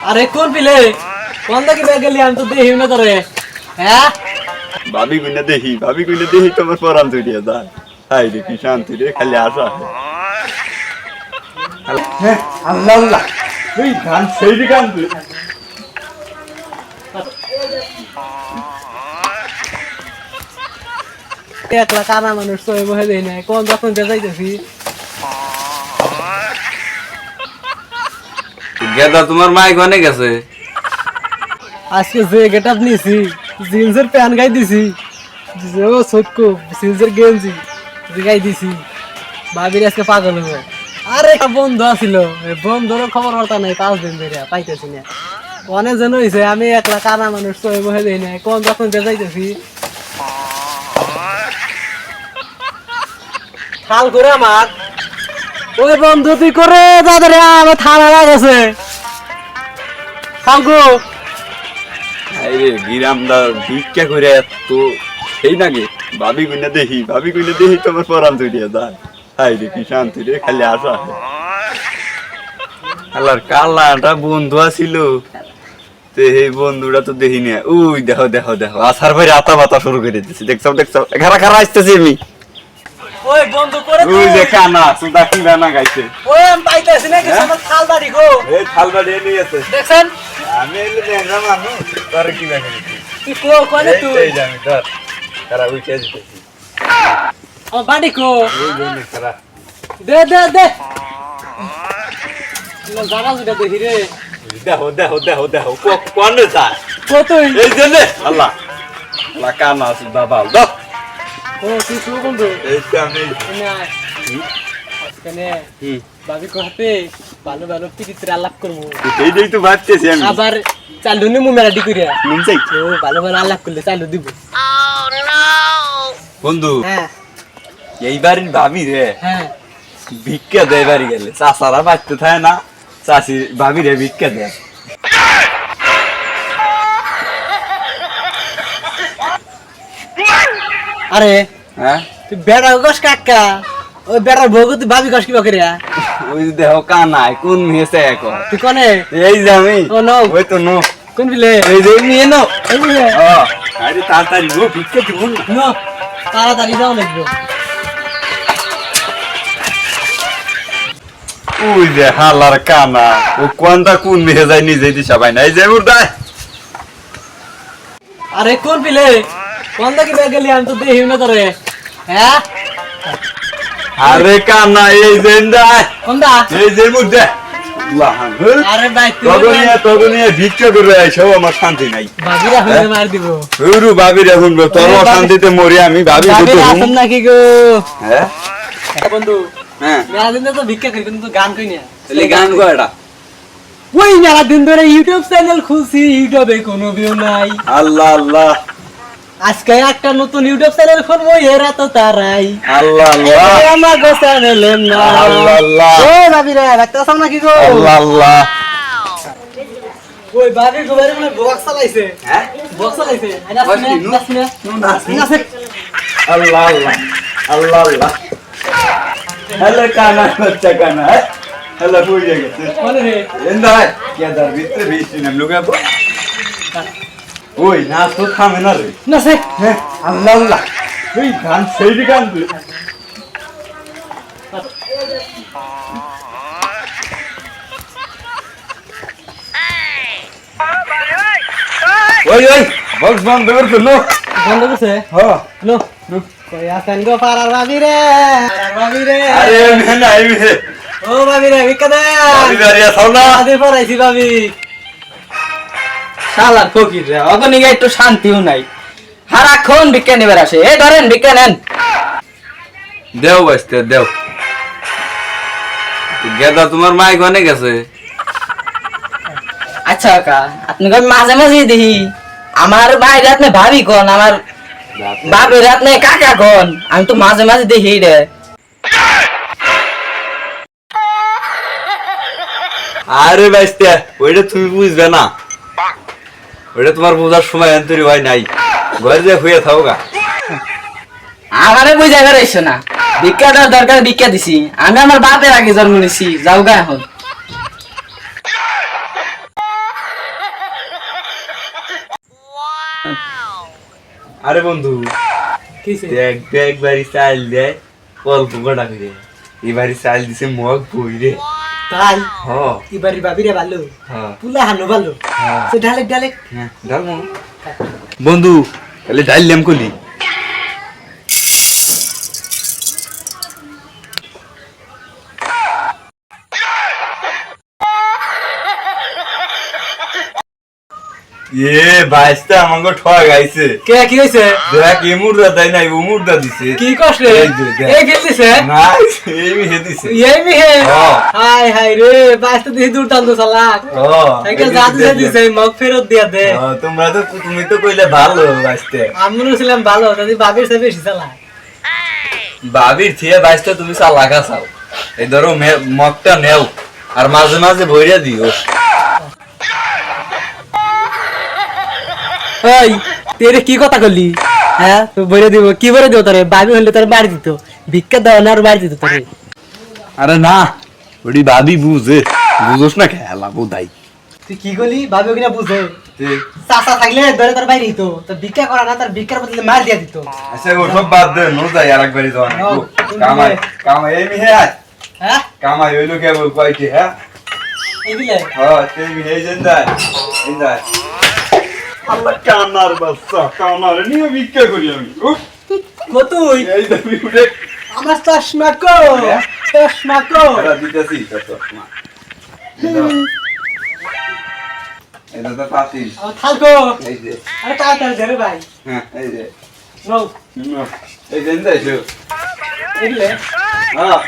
আরে কোন পিলে? কোন দেখি ব্যাগ গেলি আমি তো দেখিও না তোরে। হ্যাঁ? ভাবি গুনে দেখি ভাবি গুনে দেখি তোমার পরাম চড়িয়ে যায় হাই রে কি শান্তি রে খালি আসা। হ্যাঁ আল্লাহ। আল্লাহ তুই গান সেই দিকে আনবি একলা কানা মানুষ তো বহে দেই না কোন যখন যাইতেছি গেদা তোমার মাইক অনেক আছে। আজকে যে গেট নিয়েছি, জিন্সের গাই দিছি। ও সক্কু জিন্সের গেঞ্জি গাই দিছি। ভাবির আজকে পাগল হবে আরে আছিল। বন্ধুরও খবর হতা নাই, পাঁচ দিন ধরে, পাইতেছি না। অনেক হয়েছে আমি একলা কানা মানুষ, তো বহে দেই না কোন যখন করে আমার ওই বন্ধু তুই করে দাদা আমার থানা লাগেছে। খালকু হাই রে গিরামদা ভিক্ষা করে সেই নাকি ভাবি দেখি ভাবি দেখি তোমার পরাম যায়। হাই রে কি শান্তি রে, খালি আসা কাল্লাটা বন্ধু আছিল। তে এই বন্ধুটা তো দেখি না উই, দেখো দেখো দেখো আসার ভাই আতা শুরু করে দিচ্ছে দেখছ দেখছ খারা খারা আসতেছি আমি। ওই বন্ধু করে ওই যে কানা সুদা কি গানা গাইছে। ওই আমি পাইতেছি না কিছু আমার খাল বাড়ি গো। এই থালবা দিয়ে নিয়ে আছে দেখছেন? আমি এলে দেখা মানুষ তোর কি দিচ্ছি তুই কো কোনে তুই? এই যে আমি ধর খারা উই কে দিতেছি। আমার বাড়ি কো? ওই জন্য খারা দে দে দে। লো জানা যেটা দেখি রে। দেখো দেখো দেখো দেখো কোন যায় কো তুই এই জন্য আল্লাহ আল্লাহ কানা সুদা বাল দাও। ও তুই শুভ বন্ধু? ভাবি কহাতে ভালো ভালো পিরিত্রে আলাপ করব। এইটাই তো ভাবতেছি আমি। আবার চালু নি মু মেলাডি করিয়া নুন চাই? ও ভালো ভালো আলাপ করলে চালু দিব। বন্ধু হ্যাঁ। এই ভাবি রে। হ্যাঁ। ভিক্ষা দেয় বাড়ি গেলে। চাষারা বাঁচতে থাকে না চাষি ভাবি রে ভিক্ষা দেয়। আরে হ্যাঁ? তুই বেড়া গস কাকা? ওই বেড়ার বউ তুই ভাবি গস কিবা করিয়া ওই যে দেহ কানায় কোন মেয়েছে এখন? তুই কনে? এই যে আমি। Oh no. ওই তো নো। কোন বিলে? এই যে নিয়ে নো। এই বিলে ও আরে তাড়াতাড়ি নো ভিক্ষা দিব না। তাড়াতাড়ি যাও লাগবে ওই যে হালার কানা। ও কোনটা কোন মেয়ে যায় নিজে দিশা পাই না। এই যে আরে কোন পিলে কোন দেখি ব্যাগ গেলি আমি তো দেখিও না তোরে হ্যাঁ? আরে কানা এই দেয় কোনটা এই যে মুদ্দা। লাহান আরে ভাই তুই তদনিয়া তদনিয়া ভিক্ষা করে আইসো আমার শান্তি নাই। ভাবিরা হয়ে? মার দিব। হুরু ভাবি রে তোর শান্তিতে মরি আমি ভাবি ভাবিরা শুধু নাকি গো? হ্যাঁ? বন্ধু। হ্যাঁ। দিন তো ভিক্ষা করি কিন্তু গান কই না। তাহলে গান কয়টা ওই মেলা দিন ধরে ইউটিউব চ্যানেল খুলছি ইউটিউবে কোনো ভিউ নাই। আল্লাহ আল্লাহ। আজকে একটা নতুন ইউটিউব চ্যানেল খুলবো এরা তো তারাই। আল্লাহ আল্লাহ। ও ভাবি রে রাখতে আসাম হ্যাঁ ওই না তো থামে না রে। নাচে হ্যাঁ আল্লাহ আল্লাহ। ওই গান সেই দিকে আনবি ওই ওই বক্স বন্ধ করছ নো বন্ধ করছে? হ্যাঁ। লো কই আছেন গো পাড়ার ভাবি রে? পাড়ার ভাবি রে। আরে আইবি হে ও ভাবি রে ভিক্ষা দে আমি বাড়ি আসাও না? আদি পড়াইছি ভাবি। শালার ফকির রে অত নিগে একটু শান্তিও নাই। সারাক্ষণ ভিক্ষা নিবার আসে। এ ধরেন ভিক্ষা নেন দেও বাঁচতে দেও। গেদা তোমার মাইক অনেক আছে আচ্ছা কাকা আপনি কই মাঝে মাঝে দেখি। আমার ভাই রাত ভাবি কোন আমার বাপি রাত কাকা কোন আমি তো মাঝে মাঝে দেখি রে। আরে বাইস্তে ওইটা তুমি বুঝবে না। ওটা তোমার বোঝার সময় আন্তরি ভাই নাই। ঘরে যে হয়ে থাকো গা আমারে বুঝা করাইছো না। ভিক্ষাটার দরকার ভিক্ষা দিছি। আমি আমার বাপের আগে জন্ম নিছি যাও গা এখন। আরে বন্ধু দেখ দেখ বাড়ি চাল দেয় অল্প কটা করে। এবারে চাল দিছে মগ বই রে। তাই? হ এবারে বাবিরে ভালো হ্যাঁ। পুলা হানো ভালো হ্যাঁ। সে ঢালেক ঢালেক হ্যাঁ। ডাল বন্ধু তাহলে ডাইলাম কলি এ বাইসটা আমাকে ঠক আইছে কে কি হইছে দেখ এ মুর্দা তাই নাই ও মুর্দা দিছে। কি কষ্ট রে। এই না এই হে দিছে? এই মি হে। হাই হাই রে তো দিহি দুর্দান্ত চালাক। ও সে দিছে মগ ফেরত দিয়া দে। তোমরা তো তুমি তো কইলে ভালো বাইসতে আমি মনে ছিলাম ভালো তাদের বাবির সে বেশি চালাক। বাবির থিয়ে বাইসটা তুমি চালাকা চাও এই ধরো মগটা নেও আর মাঝে মাঝে ভইরা দিও। ওই তেরে কি কথা করলি হ্যাঁ? বলে দিব কি বলে দিব তোরে? বাবি হলে তোর বাড়ি দিত। ভিক্ষা দেওয়া না আর বাড়ি দিত তোরে। আরে না ওটি ভাবি বুঝে। বুঝোস না খেলা বোধাই। তুই কি করলি বাবি কিনা বুঝে। চাচা থাকলে ধরে তোর বাইরে দিত। তো ভিক্ষা করা না তার ভিক্ষার বদলে মার দিয়া দিত। আচ্ছা ও সব বাদ দে নো যাই আর একবারই যাওয়া গো। তুমি কামাই নে। কামাই এই মিহে হ্যাঁ? কামাই হইল কে বল কয়টি হ্যাঁ? এই দিলে হ্যাঁ তুই মিহে আল্লাহ কানার বাচ্চা কানার নিয়ে ভিক্ষা করি আমি। কতুই? এই দাবি উঠে আমার চশমা কো হ্যাঁ? চশমা কো দিতেছি চশমা। এটা তো আমার থাকো এই যে। আরে তাড়াতাড়ি ধরে ভাই। হ্যাঁ এই যে। নাও। এই যে এনে এসো। এই দিলে হ্যাঁ